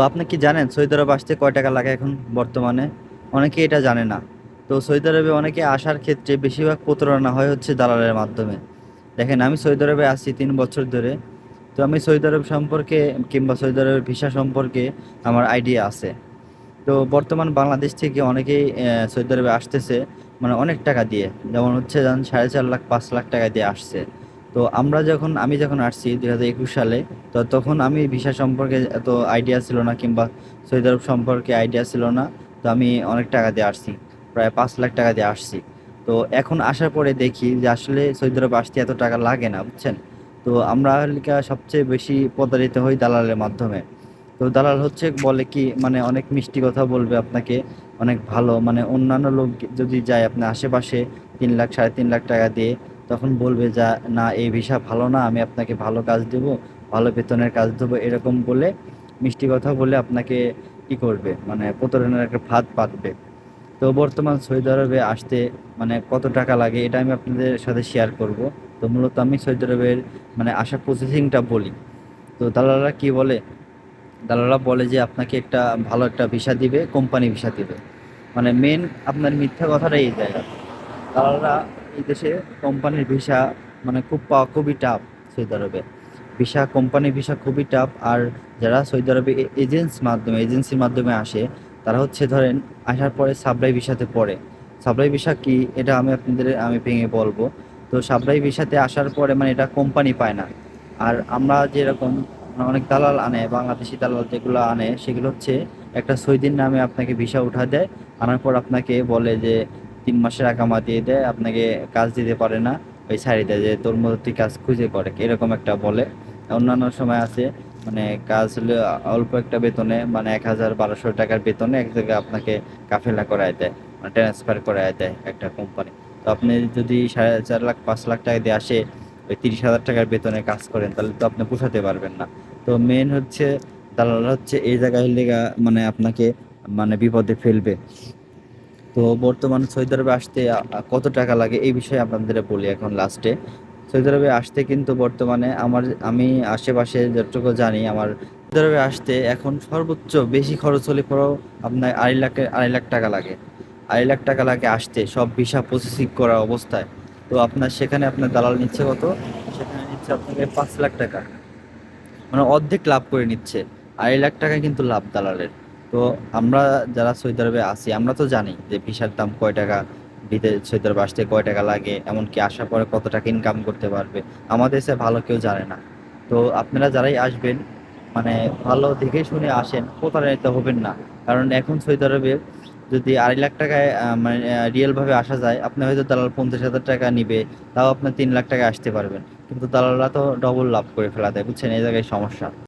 তো আপনি কি জানেন সৌদি আরব আসতে কয় টাকা লাগে এখন বর্তমানে? অনেকে এটা জানে না। তো সৌদি আরবে অনেকে আসার ক্ষেত্রে বেশিরভাগ প্রতারণা হয় হচ্ছে দালালের মাধ্যমে। দেখেন, আমি সৌদি আরবে আসছি তিন বছর ধরে। তো আমি সৌদি আরব সম্পর্কে কিংবা সৌদি আরবের ভিসা সম্পর্কে আমার আইডিয়া আছে। তো বর্তমান বাংলাদেশ থেকে অনেকেই সৌদি আরবে আসতেছে মানে অনেক টাকা দিয়ে। যেমন হচ্ছে যেমন সাড়ে চার লাখ, পাঁচ লাখ টাকা দিয়ে আসছে। তো আমরা যখন, আমি যখন আসছি দুই হাজার একুশ সালে, তো তখন আমি ভিসা সম্পর্কে এত আইডিয়া ছিল না কিংবা সৌদি আরব সম্পর্কে আইডিয়া ছিল না, তো আমি অনেক টাকা দিয়ে আসছি, প্রায় পাঁচ লাখ টাকা দিয়ে আসছি। তো এখন আসার পরে দেখি যে আসলে সৌদি আরব আসতে এত টাকা লাগে না, বুঝছেন? তো আমরা সবচেয়ে বেশি প্রতারিত হই দালালের মাধ্যমে। তো দালাল হচ্ছে বলে কি মানে অনেক মিষ্টি কথা বলবে আপনাকে, অনেক ভালো মানে অন্যান্য লোক যদি যায় আপনার আশেপাশে তিন লাখ, সাড়ে তিন লাখ টাকা দিয়ে তখন বলবে যা, না, এই ভিসা ভালো না, আমি আপনাকে ভালো কাজ দেব, ভালো বেতনের কাজ দেবো, এরকম বলে মিষ্টি কথা বলে আপনাকে কি করবে? মানে প্রতারণার একটা ফাঁদ পাতবে। তো বর্তমান সৌদি আরবে আসতে মানে কত টাকা লাগে, এটা আমি আপনাদের সাথে শেয়ার করব। তো মূলত আমি সৌদি আরবের মানে আসা প্রসেসিংটা বলি। তো দালালরা কি বলে? দালালরা বলে যে আপনাকে একটা ভালো একটা ভিসা দিবে, কোম্পানি ভিসা দিবে। মানে মেন আপনার মিথ্যা কথাটাই এই জায়গা দালালরা এই দেশে কোম্পানির ভিসা মানে খুব পাওয়া খুবই টাফ সৌদি আরবে। ভিসা কোম্পানি ভিসা খুবই টাফ আর যারা সৌদি আরবে এজেন্স মাধ্যমে এজেন্সির মাধ্যমে আসে, তারা হচ্ছে ধরেন আসার পরে সাপ্লাই ভিসাতে পড়ে। সাপ্লাই ভিসা কি? এটা আমি আপনাদের, আমি ভেঙে বলব। তো সাপ্লাই ভিসাতে আসার পরে মানে এটা কোম্পানি পায় না। আর আমরা যেরকম অনেক দালাল আনে, বাংলাদেশি দালাল যেগুলো আনে, সেগুলো হচ্ছে একটা সৈদিন নামে আপনাকে ভিসা উঠা দেয়। আনার পর আপনাকে বলে যে তিন মাসের আকামা দিয়ে দেয়, আপনাকে কাজ দিতে পারে না, ওই ছাড়ি দেয় যে তোর মধ্যে তুই কাজ খুঁজে করে এরকম একটা বলে। অন্যান্য সময় আছে মানে কাজ হলে অল্প একটা বেতনে মানে এক হাজার বারোশো টাকার বেতনে এক জায়গায় আপনাকে কাফেলা করায় দেয় মানে ট্রান্সফার করায় দেয় একটা কোম্পানি তো আপনি যদি সাড়ে চার লাখ, পাঁচ লাখ টাকা দিয়ে আসে, ওই তিরিশ হাজার টাকার বেতনে কাজ করেন, তাহলে তো আপনি পোষাতে পারবেন না। তো মেন হচ্ছে, দালাল হচ্ছে, এই জায়গায় লেগা মানে আপনাকে মানে বিপদে ফেলবে। তো বর্তমানে সৌদি আরবে আসতে কত টাকা লাগে এই বিষয়ে আপনাদের বলি এখন লাস্টে সৌদি আরবে আসতে কিন্তু বর্তমানে আমার, আমি আশেপাশে যতটুকু জানি, আমার সৌদি আরবে আসতে এখন সর্বোচ্চ বেশি খরচ হলে পরেও আপনার আড়াই লাখ আড়াই লাখ টাকা লাগে। আড়াই লাখ টাকা লাগে আসতে, সব ভিসা প্রসেসিং করা অবস্থায়। তো আপনার সেখানে আপনার দালাল নিচ্ছে কত? সেখানে নিচ্ছে আপনাকে পাঁচ লাখ টাকা। মানে অর্ধেক লাভ করে নিচ্ছে। আড়াই লাখ টাকা কিন্তু লাভ দালালের। তো আমরা যারা সৌদি আরবে আছি, আমরা তো জানি যে ভিসার দাম কয় টাকা বিদেশ সৌদি আরবে আসতে কয় টাকা লাগে, এমনকি আসার পরে কত টাকা ইনকাম করতে পারবে। আমাদের সে ভালো কেউ জানে না। তো আপনারা যারাই আসবেন মানে ভালো দেখে শুনে আসেন, প্রতারিত হবেন না। কারণ এখন সৌদি আরবে যদি আড়াই লাখ টাকায় মানে রিয়েলভাবে আসা যায়, আপনি হয়তো দালাল পঞ্চাশ হাজার টাকা নিবে, তাও আপনার তিন লাখ টাকা আসতে পারবেন। কিন্তু দালালরা তো ডবল লাভ করে ফেলা দেয়, বুঝছেন? এই জায়গায় সমস্যা।